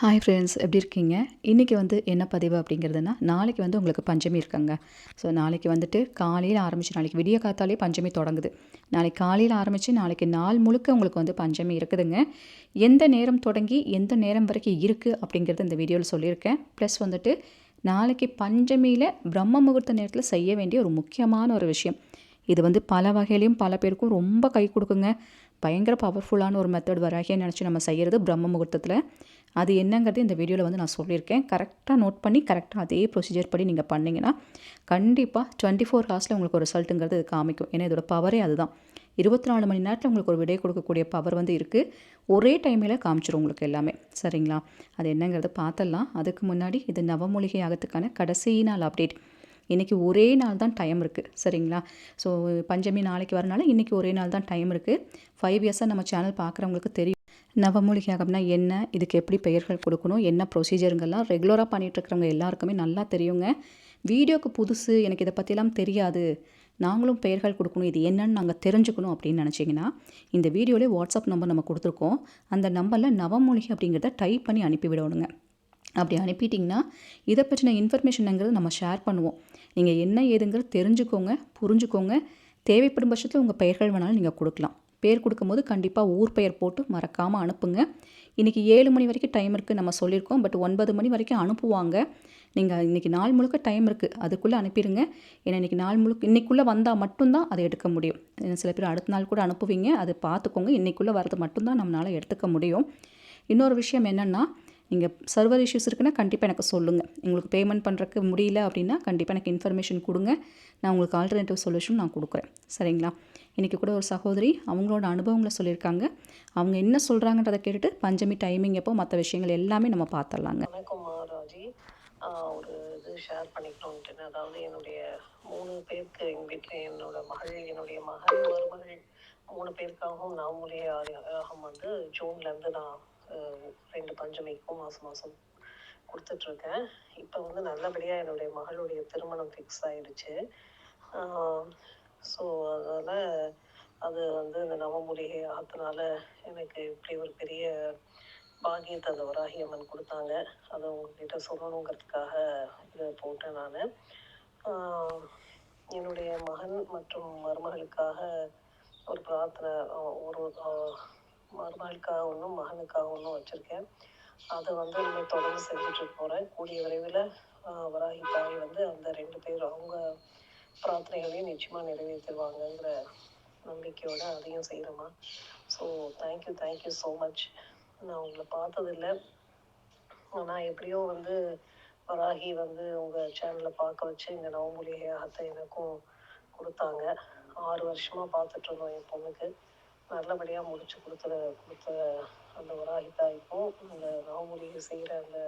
Hi friends எப்படி இருக்கீங்க? இன்றைக்கி வந்து என்ன பதிவு அப்படிங்கிறதுனா நாளைக்கு வந்து உங்களுக்கு பஞ்சமி இருக்காங்க. ஸோ நாளைக்கு வந்துட்டு காலையில் ஆரம்பித்து நாளைக்கு விடிய காத்தாலே பஞ்சமி தொடங்குது. நாளைக்கு காலையில் ஆரம்பித்து நாளைக்கு நாள் முழுக்க உங்களுக்கு வந்து பஞ்சமி இருக்குதுங்க. எந்த நேரம் தொடங்கி எந்த நேரம் வரைக்கும் இருக்குது அப்படிங்கிறது இந்த வீடியோவில் சொல்லியிருக்கேன். ப்ளஸ் வந்துட்டு நாளைக்கு பஞ்சமியில் பிரம்ம முகூர்த்த நேரத்தில் செய்ய வேண்டிய ஒரு முக்கியமான ஒரு விஷயம். இது வந்து பல வகையிலையும் பல பேருக்கும் ரொம்ப கை கொடுக்குங்க. பயங்கர பவர்ஃபுல்லான ஒரு மெத்தட் வராகிய நினச்சி நம்ம செய்கிறது பிரம்ம முகூர்த்தத்தில். அது என்னங்கிறது இந்த வீடியோவில் வந்து நான் சொல்லியிருக்கேன். கரெக்டாக நோட் பண்ணி கரெக்டாக அதே ப்ரொசீஜர் படி நீங்கள் பண்ணிங்கன்னா கண்டிப்பாக டுவெண்ட்டி ஃபோர் ஹவர்ஸில் உங்களுக்கு ஒரு ரிசல்ட்டுங்கிறது இது காமிக்கும். ஏன்னா இதோட பவரே அதுதான். இருபத்தி நாலு மணி நேரத்தில் உங்களுக்கு ஒரு விடை கொடுக்கக்கூடிய பவர் வந்து இருக்குது ஒரே டைமில் காமிச்சிடும் உங்களுக்கு எல்லாமே. சரிங்களா? அது என்னங்கிறத பார்த்துடலாம். அதுக்கு முன்னாடி இது நவமூலிகை ஆகத்துக்கான கடைசி நாள் அப்டேட் இன்றைக்கி ஒரே நாள் தான் டைம் இருக்குது சரிங்களா? ஸோ பஞ்சமி நாளைக்கு வரனால இன்றைக்கி ஒரே நாள் தான் டைம் இருக்குது ஃபைவ் இயர்ஸாக நம்ம சேனல் பார்க்குறவங்களுக்கு தெரியும். நவமூலிகை அப்படின்னா என்ன? இதுக்கு எப்படி பெயர்கள் கொடுக்கணும்? என்ன ப்ரொசீஜருங்கெல்லாம் ரெகுலராக பண்ணிகிட்ருக்கிறவங்க எல்லாருக்குமே நல்லா தெரியுங்க. வீடியோக்கு புதுசு எனக்கு இதை பற்றிலாம் தெரியாது. நாங்களும் பெயர்கள் கொடுக்கணும். இது என்னன்னு நாங்கள் தெரிஞ்சுக்கணும் அப்படின்னு நினச்சிங்கன்னா இந்த வீடியோலேயே வாட்ஸ்அப் நம்பர் நம்ம கொடுத்துருக்கோம். அந்த நம்பரில் நவமூலிகை அப்படிங்கிறத டைப் பண்ணி அனுப்பி விடணுங்க அப்படி அனுப்பிட்டிங்கன்னா இதை பற்றின இன்ஃபர்மேஷனுங்கிறது நம்ம ஷேர் பண்ணுவோம். நீங்கள் என்ன ஏதுங்கிறது தெரிஞ்சுக்கோங்க புரிஞ்சுக்கோங்க. தேவைப்படும் பட்சத்தில் உங்கள் பெயர்கள் வேணாலும் நீங்கள் கொடுக்கலாம். பேர் கொடுக்கும்போது கண்டிப்பாக ஊர் பெயர் போட்டு மறக்காமல் அனுப்புங்க. இன்றைக்கி ஏழு மணி வரைக்கும் டைம் இருக்குது நம்ம சொல்லியிருக்கோம். பட் ஒன்பது மணி வரைக்கும் அனுப்புவாங்க. நீங்கள் இன்றைக்கி நாள் முழுக்க டைம் இருக்குது அதுக்குள்ளே அனுப்பிடுங்க. ஏன்னா இன்றைக்கி நாள் முழுக்க இன்றைக்குள்ளே வந்தால் மட்டும்தான் அதை எடுக்க முடியும். சில பேர் அடுத்த நாள் கூட அனுப்புவீங்க. அதை பார்த்துக்கோங்க. இன்றைக்குள்ளே வரது மட்டும்தான் நம்மளால் எடுத்துக்க முடியும். இன்னொரு விஷயம் என்னென்னா நீங்கள் சர்வர் இஷ்யூஸ் இருக்குன்னா கண்டிப்பாக எனக்கு சொல்லுங்கள் உங்களுக்கு பேமெண்ட் பண்ணுறக்கு முடியல அப்படின்னா கண்டிப்பாக எனக்கு இன்ஃபர்மேஷன் கொடுங்க. நான் உங்களுக்கு ஆல்டர்னேட்டிவ் சொல்யூஷன் நான் கொடுக்குறேன். சரிங்களா? இன்றைக்கி கூட ஒரு சகோதரி அவங்களோட அனுபவங்களை சொல்லியிருக்காங்க. அவங்க என்ன சொல்கிறாங்கன்றதை கேட்டுட்டு பஞ்சமி டைமிங் எப்போ மற்ற விஷயங்கள் எல்லாமே நம்ம பார்த்துடலாங்க. ஒரு இது ஷேர் பண்ணிக்கணும்ட்டு. அதாவது என்னுடைய மூணு பேருக்கு எங்கள் வீட்டில் என்னோட மகள் என்னுடைய மகள் மருமகள் மூணு பேருக்காகவும் நான் ஆகம் வந்து ஜூன்லேருந்து நான் ரெண்டு பஞ்சமிக்கும் மாதம் மாதம் கொடுத்துட்ருக்கேன். இப்போ வந்து நல்லபடியாக என்னுடைய மகளுடைய திருமணம் ஃபிக்ஸ் ஆயிடுச்சு. ஸோ அதனால் அது வந்து இந்த நவமூலிகை ஆத்தனால எனக்கு இப்படி ஒரு பெரிய பாகியத்தை அந்த வராகி அம்மன் கொடுத்தாங்க. அதை உங்ககிட்ட சொல்லணுங்கிறதுக்காக இதை போட்டேன் நான். என்னுடைய மகன் மற்றும் மருமகளுக்காக ஒரு பிரார்த்தனை ஒரு மகளுக்காக ஒன்றும் மகனுக்காக ஒன்றும் வச்சுருக்கேன். அதை வந்து இனிமேல் தொடர்ந்து செஞ்சுட்டு போகிறேன் கூடிய விரைவில் வராகி தாய் வந்து அந்த ரெண்டு பேர் அவங்க பிரார்த்தனைகளையும் நிச்சயமாக நிறைவேற்றிடுவாங்கங்கிற நம்பிக்கையோடு அதையும் செய்கிறேம்மா so thank you thank you so much நான் உங்களை பார்த்ததில்லை. ஆனால் எப்படியோ வந்து வராகி வந்து உங்கள் சேனலை பார்க்க வச்சு இந்த நவமொழி அத்தை எனக்கும் கொடுத்தாங்க. ஆறு வருஷமாக பார்த்துட்ருந்தோம் என் பொண்ணுக்கு. நல்லபடியாக முடிச்சு கொடுத்த கொடுத்த அந்த ஒரு ஆகித்தாய்க்கும் அந்த நவமூலிகை செய்கிற அந்த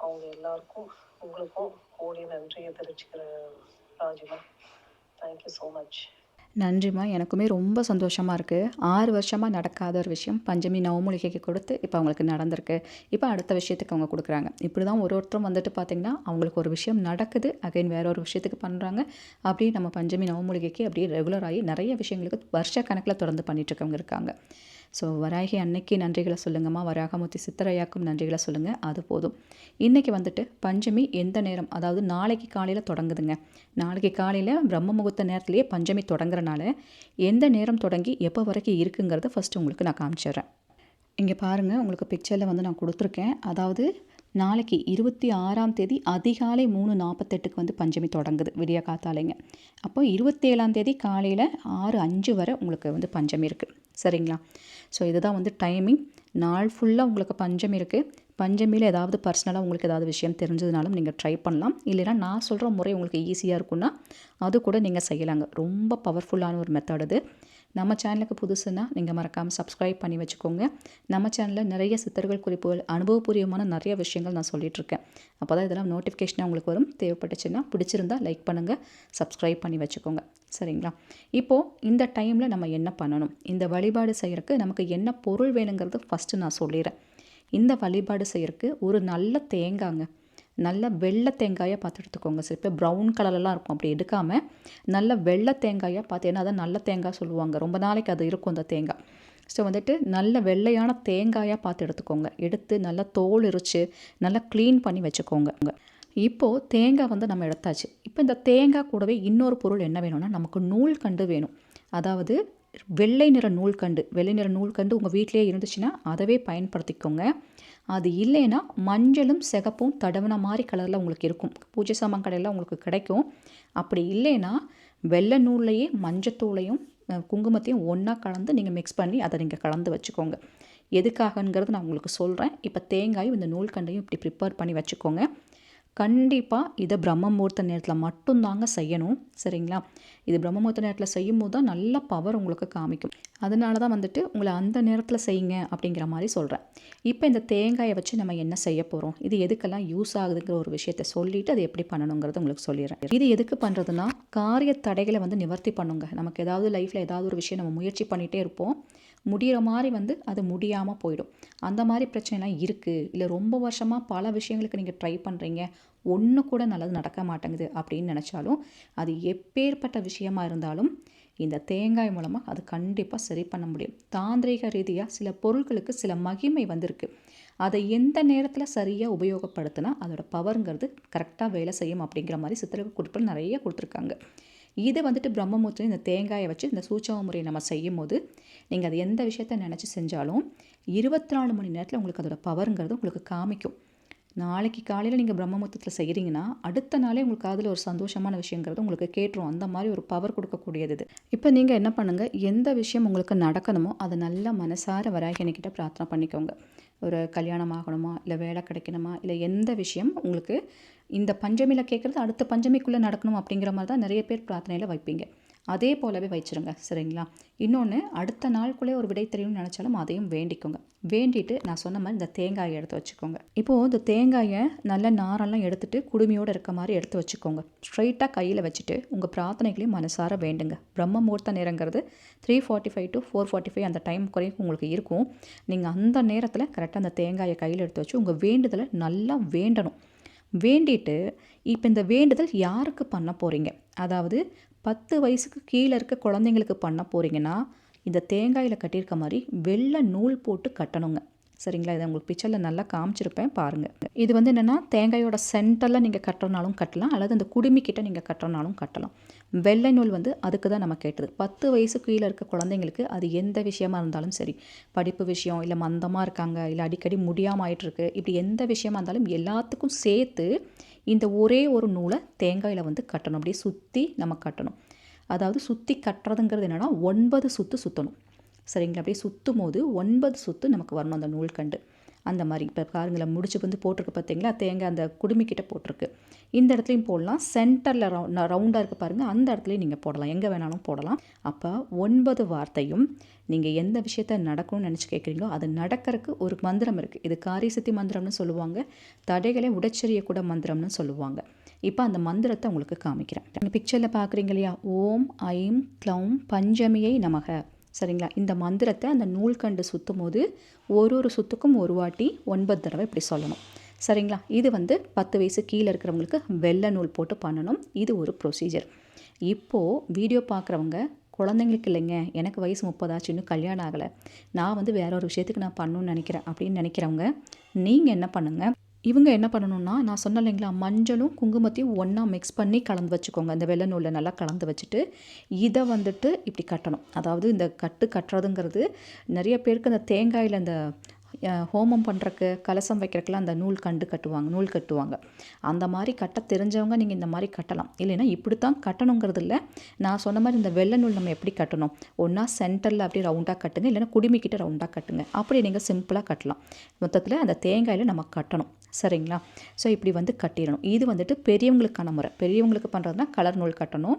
அவங்க எல்லாருக்கும் உங்களுக்கும் கோடி நன்றியை தெரிவிச்சுக்கிறேன் ராஜிமா தேங்க்யூ ஸோ மச் நன்றிம்மா. எனக்குமே ரொம்ப சந்தோஷமாக இருக்குது ஆறு வருஷமாக நடக்காத ஒரு விஷயம் பஞ்சமி நவமூலிகைக்கு கொடுத்து இப்போ அவங்களுக்கு நடந்திருக்கு. இப்போ அடுத்த விஷயத்துக்கு அவங்க கொடுக்குறாங்க. இப்படி தான் ஒரு ஒருத்தரும் வந்துட்டு பார்த்திங்கன்னா அவங்களுக்கு ஒரு விஷயம் நடக்குது. அகைன் வேற ஒரு விஷயத்துக்கு பண்ணுறாங்க அப்படியே நம்ம பஞ்சமி நவமூலிகைக்கு அப்படியே ரெகுலர் ஆகி நிறைய விஷயங்களுக்கு வருஷ கணக்கில் தொடர்ந்து பண்ணிகிட்ருக்கவங்க இருக்காங்க. ஸோ வராகி அன்னைக்கு நன்றிகளை சொல்லுங்கம்மா. வராகமூர்த்தி சித்தரையாக்கும் நன்றிகளை சொல்லுங்கள் அது போதும். இன்றைக்கி வந்துட்டு பஞ்சமி எந்த நேரம்? அதாவது நாளைக்கு காலையில் தொடங்குதுங்க. நாளைக்கு காலையில் பிரம்ம முகூர்த்த நேரத்துலேயே பஞ்சமி தொடங்குறனால எந்த நேரம் தொடங்கி எப்போ வரைக்கும் இருக்குங்கிறத ஃபஸ்ட்டு உங்களுக்கு நான் காமிச்சிடுறேன். இங்கே பாருங்கள் உங்களுக்கு பிக்சரில் வந்து நான் கொடுத்துருக்கேன். அதாவது நாளைக்கு இருபத்தி ஆறாம் தேதி அதிகாலை மூணு நாற்பத்தெட்டுக்கு வந்து பஞ்சமி தொடங்குது. விடிய காத்தாலைங்க. அப்போ இருபத்தேழாம் தேதி காலையில் ஆறு அஞ்சு வரை உங்களுக்கு வந்து பஞ்சமி இருக்குது சரிங்களா? ஸோ இதுதான் வந்து டைமிங் நாள் ஃபுல்லாக உங்களுக்கு பஞ்சமி இருக்குது பஞ்சமியில் ஏதாவது பர்சனலாக உங்களுக்கு ஏதாவது விஷயம் தெரிஞ்சதுனாலும் நீங்கள் ட்ரை பண்ணலாம். இல்லைனா நான் சொல்கிற முறை உங்களுக்கு ஈஸியாக இருக்குன்னா அது கூட நீங்கள் செய்யலாங்க. ரொம்ப பவர்ஃபுல்லான ஒரு மெத்தட் அது. நம்ம சேனலுக்கு புதுசுன்னா நீங்கள் மறக்காமல் சப்ஸ்கிரைப் பண்ணி வச்சுக்கோங்க. நம்ம சேனலில் நிறைய சித்தர்கள் குறிப்புகள் அனுபவபூர்வமான நிறைய விஷயங்கள் நான் சொல்லிகிட்ருக்கேன் அப்போ தான் இதெல்லாம் நோட்டிஃபிகேஷனாக உங்களுக்கு வரும். தேவைப்பட்டுச்சுன்னா பிடிச்சிருந்தா லைக் பண்ணுங்கள் சப்ஸ்கிரைப் பண்ணி வச்சுக்கோங்க. சரிங்களா? இப்போது இந்த டைமில் நம்ம என்ன பண்ணணும்? இந்த வழிபாடு செய்கிறதுக்கு நமக்கு என்ன பொருள் வேணுங்கிறது ஃபஸ்ட்டு நான் சொல்லிடுறேன் இந்த வழிபாடு செய்கிறதுக்கு ஒரு நல்ல தேங்காங்க. நல்ல வெள்ளை தேங்காயாக பார்த்து எடுத்துக்கோங்க சார் இப்போ ப்ரௌன் கலர்லாம் இருக்கும். அப்படி எடுக்காமல் நல்ல வெள்ளை தேங்காயாக பார்த்து ஏன்னா அதை நல்ல தேங்காய் சொல்லுவாங்க. ரொம்ப நாளைக்கு அது இருக்கும் அந்த தேங்காய். ஸோ வந்துட்டு நல்ல வெள்ளையான தேங்காயாக பார்த்து எடுத்துக்கோங்க. எடுத்து நல்லா தோல் எரித்து நல்லா க்ளீன் பண்ணி வச்சுக்கோங்க. இப்போது தேங்காய் வந்து நம்ம எடுத்தாச்சு. இப்போ இந்த தேங்காய் கூடவே இன்னொரு பொருள் என்ன வேணும்னா நமக்கு நூல் கண்டு வேணும். அதாவது வெள்ளை நிற நூல்கண்டு. வெள்ளை நிற நூல்கண்டு உங்கள் வீட்டிலே இருந்துச்சுன்னா அதவே பயன்படுத்திக்கோங்க. அது இல்லைன்னா மஞ்சளும் சிகப்பும் தடவின மாதிரி கலரில் உங்களுக்கு இருக்கும். பூஜை சாமான் கடையில் உங்களுக்கு கிடைக்கும். அப்படி இல்லைன்னா வெள்ளை நூல்லையே மஞ்சத்தூளையும் குங்குமத்தையும் ஒன்றா கலந்து நீங்கள் மிக்ஸ் பண்ணி அதை நீங்கள் கலந்து வச்சுக்கோங்க. எதுக்காகங்கிறது நான் உங்களுக்கு சொல்கிறேன் இப்போ தேங்காயும் இந்த நூல்கண்டையும் இப்படி ப்ரிப்பேர் பண்ணி வச்சுக்கோங்க. கண்டிப்பாக இதை பிரம்ம முகூர்த்த நேரத்தில் மட்டும்தாங்க செய்யணும். சரிங்களா? இது பிரம்ம முகூர்த்த நேரத்தில் செய்யும் போது தான் நல்ல பவர் உங்களுக்கு காமிக்கும். அதனால தான் வந்துட்டு உங்களை அந்த நேரத்தில் செய்யுங்க அப்படிங்கிற மாதிரி சொல்கிறேன் இப்போ இந்த தேங்காயை வச்சு நம்ம என்ன செய்ய போகிறோம் இது எதுக்கெல்லாம் யூஸ் ஆகுதுங்கிற ஒரு விஷயத்தை சொல்லிவிட்டு அது எப்படி பண்ணணுங்கிறத உங்களுக்கு சொல்லிடுறேன். இது எதுக்கு பண்ணுறதுன்னா காரிய தடைகளை வந்து நிவர்த்தி பண்ணுங்க. நமக்கு ஏதாவது லைஃப்பில் ஏதாவது ஒரு விஷயம் நம்ம முயற்சி பண்ணிகிட்டே இருப்போம். முடிகிற மாதிரி வந்து அது முடியாமல் போயிடும். அந்த மாதிரி பிரச்சனைலாம் இருக்குது இல்லை ரொம்ப வருஷமாக பல விஷயங்களுக்கு நீங்கள் ட்ரை பண்ணுறீங்க ஒன்று கூட நல்லது நடக்க மாட்டேங்குது அப்படின்னு நினச்சாலும் அது எப்பேற்பட்ட விஷயமா இருந்தாலும் இந்த தேங்காய் மூலமாக அது கண்டிப்பாக சரி பண்ண முடியும். தாந்திரிக ரீதியாக சில பொருட்களுக்கு சில மகிமை வந்திருக்கு. அதை எந்த நேரத்தில் சரியாக உபயோகப்படுத்தினா அதோட பவருங்கிறது கரெக்டாக வேலை செய்யும் அப்படிங்கிற மாதிரி சித்திரக குறிப்புகள் நிறைய கொடுத்துருக்காங்க. இதை வந்துட்டு பிரம்மமூத்திரம் இந்த தேங்காயை வச்சு இந்த சூட்சம முறையை நம்ம செய்யும் போது நீங்கள் அது எந்த விஷயத்த நினச்சி செஞ்சாலும் இருபத்தி நாலு மணி நேரத்தில் உங்களுக்கு அதோட பவருங்கிறது உங்களுக்கு காமிக்கும். நாளைக்கு காலையில் நீங்கள் பிரம்மமுத்தத்தில் செய்கிறீங்கன்னா அடுத்த நாளே உங்களுக்கு அதில் ஒரு சந்தோஷமான விஷயங்கிறது உங்களுக்கு கேட்டுரும். அந்த மாதிரி ஒரு பவர் கொடுக்கக்கூடியது இது. இப்போ நீங்கள் என்ன பண்ணுங்கள் எந்த விஷயம் உங்களுக்கு நடக்கணுமோ அதை நல்ல மனசார வராகினிக்கிட்ட பிரார்த்தனை பண்ணிக்கோங்க. ஒரு கல்யாணம் ஆகணுமா இல்லை வேலை கிடைக்கணுமா இல்லை எந்த விஷயம் உங்களுக்கு இந்த பஞ்சமியில் கேட்குறது அடுத்த பஞ்சமிக்குள்ளே நடக்கணும் அப்படிங்கிற மாதிரி தான் நிறைய பேர் பிரார்த்தனையில் வைப்பீங்க. அதே போலவே வச்சிருங்க சரிங்களா? இன்னொன்று அடுத்த நாளுக்குள்ளே ஒரு விடை தெரியும்னு நினச்சாலும் அதையும் வேண்டிக்கோங்க. வேண்டிட்டு நான் சொன்ன மாதிரி இந்த தேங்காயை எடுத்து வச்சுக்கோங்க. இப்போது இந்த தேங்காயை நல்ல நாரெல்லாம் எடுத்துட்டு குடுமையோடு இருக்க மாதிரி எடுத்து வச்சுக்கோங்க. ஸ்ட்ரைட்டாக கையில் வச்சுட்டு உங்கள் பிரார்த்தனைகளையும் மனசார வேண்டுங்க. பிரம்ம முகூர்த்த நேரங்கிறது three forty five to four forty five அந்த டைம் குறையும் உங்களுக்கு இருக்கும். நீங்கள் அந்த நேரத்தில் கரெக்டாக அந்த தேங்காயை கையில் எடுத்து வச்சு உங்கள் வேண்டுதலை நல்லா வேண்டணும். வேண்டிட்டு இப்போ இந்த வேண்டுதல் யாருக்கு பண்ண போகிறீங்க அதாவது பத்து வயசுக்கு கீழே இருக்க குழந்தைங்களுக்கு பண்ண போகிறீங்கன்னா இந்த தேங்காயில் கட்டியிருக்க மாதிரி வெள்ளை நூல் போட்டு கட்டணுங்க. சரிங்களா? இதை உங்களுக்கு பிக்சரில் நல்லா காமிச்சிருப்பேன் பாருங்கள் இது வந்து என்னென்னா தேங்காயோட சென்டரில் நீங்கள் கட்டுறனாலும் கட்டலாம் அல்லது அந்த குடுமிக்கிட்ட நீங்கள் கட்டுறனாலும் கட்டலாம். வெள்ளை நூல் வந்து அதுக்கு தான் நம்ம கேட்டது. பத்து வயசு கீழே இருக்க குழந்தைங்களுக்கு அது எந்த விஷயமா இருந்தாலும் சரி படிப்பு விஷயம் இல்லை மந்தமாக இருக்காங்க இல்லை அடிக்கடி முடியாமல் ஆயிட்டுருக்கு இப்படி எந்த விஷயமா இருந்தாலும் எல்லாத்துக்கும் சேர்த்து இந்த ஒரே ஒரு நூலை தேங்காயில் வந்து கட்டணும். அப்படியே சுற்றி நம்ம கட்டணும். அதாவது சுற்றி கட்டுறதுங்கிறது என்னென்னா ஒன்பது சுற்று சுற்றணும் சரிங்களா? அப்படியே சுற்றும் போது ஒன்பது சுற்று நமக்கு வரணும் அந்த நூல் கண்டு. அந்த மாதிரி இப்போ பாருங்களேன் முடிச்சு வந்து போட்டிருக்கு பார்த்தீங்களா தேங்காய் அந்த குடுமிக்கிட்ட போட்டிருக்கு. இந்த இடத்துலையும் போடலாம். சென்டரில் ரவு ரவுண்டாக இருக்குது பாருங்கள் அந்த இடத்துலையும் நீங்கள் போடலாம். எங்கே வேணாலும் போடலாம். அப்போ ஒன்பது வார்த்தையும் நீங்கள் எந்த விஷயத்த நடக்கணும்னு நினச்சி கேட்குறீங்களோ அது நடக்கிறதுக்கு ஒரு மந்திரம் இருக்குது இது காரியசித்தி மந்திரம்னு சொல்லுவாங்க. தடைகளை உடைச்செறியக்கூட மந்திரம்னு சொல்லுவாங்க. இப்போ அந்த மந்திரத்தை உங்களுக்கு காமிக்கிறேன். பிக்சரில் பார்க்குறீங்க இல்லையா? ஓம் ஐம் க்ளௌம் பஞ்சமியை நமக. சரிங்களா? இந்த மந்திரத்தை அந்த நூல்கண்டு சுற்றும் போது ஒரு ஒரு சுத்துக்கும் ஒரு வாட்டி ஒன்பது தடவை இப்படி சொல்லணும். சரிங்களா? இது வந்து பத்து வயசு கீழே இருக்கிறவங்களுக்கு வெள்ளை நூல் போட்டு பண்ணணும். இது ஒரு ப்ரொசீஜர் இப்போது வீடியோ பார்க்குறவங்க குழந்தைங்களுக்கு இல்லைங்க எனக்கு வயசு முப்பதாச்சு இன்னும் கல்யாணம் ஆகலை. நான் வந்து வேற ஒரு விஷயத்துக்கு நான் பண்ணணும்னு நினைக்கிறேன் அப்படின்னு நினைக்கிறவங்க நீங்கள் என்ன பண்ணுங்கள் இவங்க என்ன பண்ணணும்னா நான் சொன்னேன் இல்லைங்களா மஞ்சளும் குங்குமத்தையும் ஒன்றா மிக்ஸ் பண்ணி கலந்து வச்சுக்கோங்க. இந்த வெள்ளை நூலில் நல்லா கலந்து வச்சுட்டு இதை வந்துட்டு இப்படி கட்டணும். அதாவது இந்த கட்டு கட்டுறதுங்கிறது நிறைய பேருக்கு அந்த தேங்காயில் அந்த ஹோமம் பண்ணுறக்கு கலசம் வைக்கிறக்குலாம் அந்த நூல் கண்டு கட்டுவாங்க நூல் கட்டுவாங்க. அந்த மாதிரி கட்ட தெரிஞ்சவங்க நீங்கள் இந்த மாதிரி கட்டலாம். இல்லைன்னா இப்படி தான் கட்டணுங்கிறது இல்லை. நான் சொன்ன மாதிரி இந்த வெள்ளை நூல் நம்ம எப்படி கட்டணும்? ஒன்றா சென்டரில் அப்படியே ரவுண்டாக கட்டுங்க. இல்லைன்னா குடுமிக்கிட்ட ரவுண்டாக கட்டுங்க. அப்படி நீங்கள் சிம்பிளாக கட்டலாம். மொத்தத்தில் அந்த தேங்காயில் நம்ம கட்டணும். சரிங்களா? ஸோ இப்படி வந்து கட்டிடணும். இது வந்துட்டு பெரியவங்களுக்கான முறை. பெரியவங்களுக்கு பண்ணுறதுனா கலர் நூல் கட்டணும்.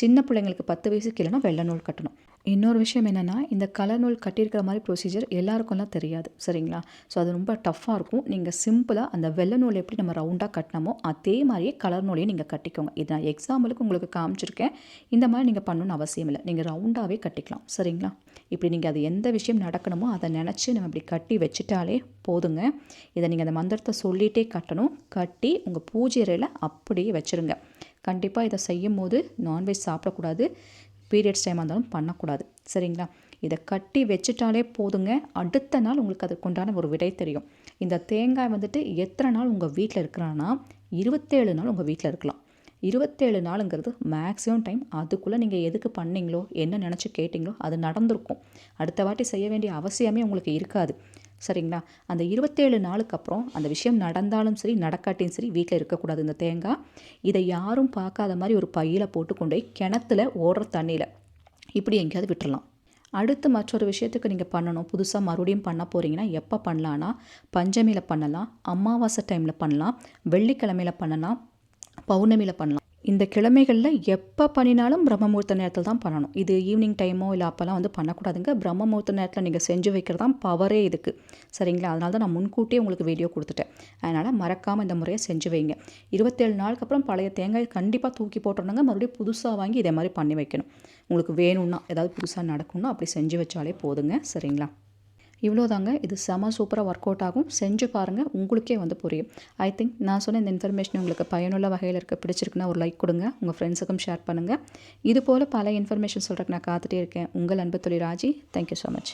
சின்ன பிள்ளைங்களுக்கு பத்து வயசுக்கு இல்லைன்னா வெள்ளை நூல் கட்டணும். இன்னொரு விஷயம் என்னென்னா இந்த கலர் நூல் கட்டியிருக்கிற மாதிரி ப்ரொசீஜர் எல்லாருக்கும்லாம் தெரியாது சரிங்களா? ஸோ அது ரொம்ப டஃப்பாக இருக்கும். நீங்கள் சிம்பிளாக அந்த வெள்ளை நூல் எப்படி நம்ம ரவுண்டாக கட்டினமோ அதே மாதிரியே கலர் நூலையும் நீங்கள் கட்டிக்கோங்க. இது நான் எக்ஸாம்பிளுக்கு உங்களுக்கு காமிச்சிருக்கேன். இந்த மாதிரி நீங்கள் பண்ணணும்னு அவசியம் இல்லை. நீங்கள் ரவுண்டாகவே கட்டிக்கலாம் சரிங்களா? இப்படி நீங்கள் அது எந்த விஷயம் நடக்கணுமோ அதை நினச்சி நம்ம இப்படி கட்டி வச்சுட்டாலே போதுங்க. இதை நீங்கள் அந்த மந்திரத்தை சொல்லிகிட்டே கட்டணும். கட்டி உங்கள் பூஜை அறையில் அப்படியே வச்சுருங்க. கண்டிப்பாக இதை செய்யும் போது நான்வெஜ் சாப்பிடக்கூடாது பீரியட்ஸ் டைமாக இருந்தாலும் பண்ணக்கூடாது. சரிங்களா? இதை கட்டி வச்சுட்டாலே போதுங்க. அடுத்த நாள் உங்களுக்கு அதுக்குண்டான ஒரு விடை தெரியும். இந்த தேங்காய் வந்துட்டு எத்தனை நாள் உங்கள் வீட்டில் இருக்கிறான்னா இருபத்தேழு நாள் உங்கள் வீட்டில் இருக்கலாம். இருபத்தேழு நாளுங்கிறது மேக்ஸிமம் டைம் அதுக்குள்ளே நீங்கள் எதுக்கு பண்ணீங்களோ என்ன நினச்சி கேட்டிங்களோ அது நடந்திருக்கும். அடுத்த வாட்டி செய்ய வேண்டிய அவசியமே உங்களுக்கு இருக்காது. சரிங்களா? அந்த இருபத்தேழு நாளுக்கு அப்புறம் அந்த விஷயம் நடந்தாலும் சரி நடக்காட்டியும் சரி வீட்டில் இருக்கக்கூடாது இந்த தேங்காய். இதை யாரும் பார்க்காத மாதிரி ஒரு பையில் போட்டு கொண்டு போய் கிணத்துல ஓடுற தண்ணியில் இப்படி எங்கேயாவது விட்டுறலாம். அடுத்து மற்றொரு விஷயத்துக்கு நீங்கள் பண்ணணும். புதுசாக மறுபடியும் பண்ண போகிறீங்கன்னா எப்போ பண்ணலான்னா பஞ்சமியில் பண்ணலாம் அமாவாசை டைமில் பண்ணலாம் வெள்ளிக்கிழமையில் பண்ணலாம் பௌர்ணமியில் பண்ணலாம். இந்த கிழமைகளில் எப்போ பண்ணினாலும் பிரம்மமூர்த்த நேரத்தில் தான் பண்ணணும். இது ஈவினிங் டைமோ இல்லை அப்போல்லாம் வந்து பண்ணக்கூடாதுங்க. பிரம்மமுகூர்த்த நேரத்தில் நீங்கள் செஞ்சு வைக்கிறது தான் பவரே இதுக்கு. சரிங்களா? அதனால தான் நான் முன்கூட்டியே உங்களுக்கு வீடியோ கொடுத்துட்டேன். அதனால் மறக்காமல் இந்த முறையை செஞ்சு வைங்க. இருபத்தேழு நாளுக்கு அப்புறம் பழைய தேங்காய் கண்டிப்பாக தூக்கி போட்டுருந்தாங்க மறுபடியும் புதுசாக வாங்கி இதே மாதிரி பண்ணி வைக்கணும். உங்களுக்கு வேணும்னா ஏதாவது புதுசாக நடக்கணும்னா அப்படி செஞ்சு வச்சாலே போதுங்க. சரிங்களா? இவ்வளோதாங்க. இது செம சூப்பராக ஒர்க் அவுட் ஆகும். செஞ்சு பாருங்கள் உங்களுக்கே வந்து புரியும். ஐ திங்க் நான் சொன்ன இந்த இன்ஃபர்மேஷன் உங்களுக்கு பயனுள்ள வகையில் இருக்க. பிடிச்சிருக்குன்னா ஒரு லைக் கொடுங்க. உங்கள் ஃப்ரெண்ட்ஸுக்கும் ஷேர் பண்ணுங்கள் இது போல் பல இன்ஃபர்மேஷன் சொல்கிறதுக்கு நான் காத்துட்டே இருக்கேன். உங்கள் அன்பு தொழில் ராஜி. Thank you so much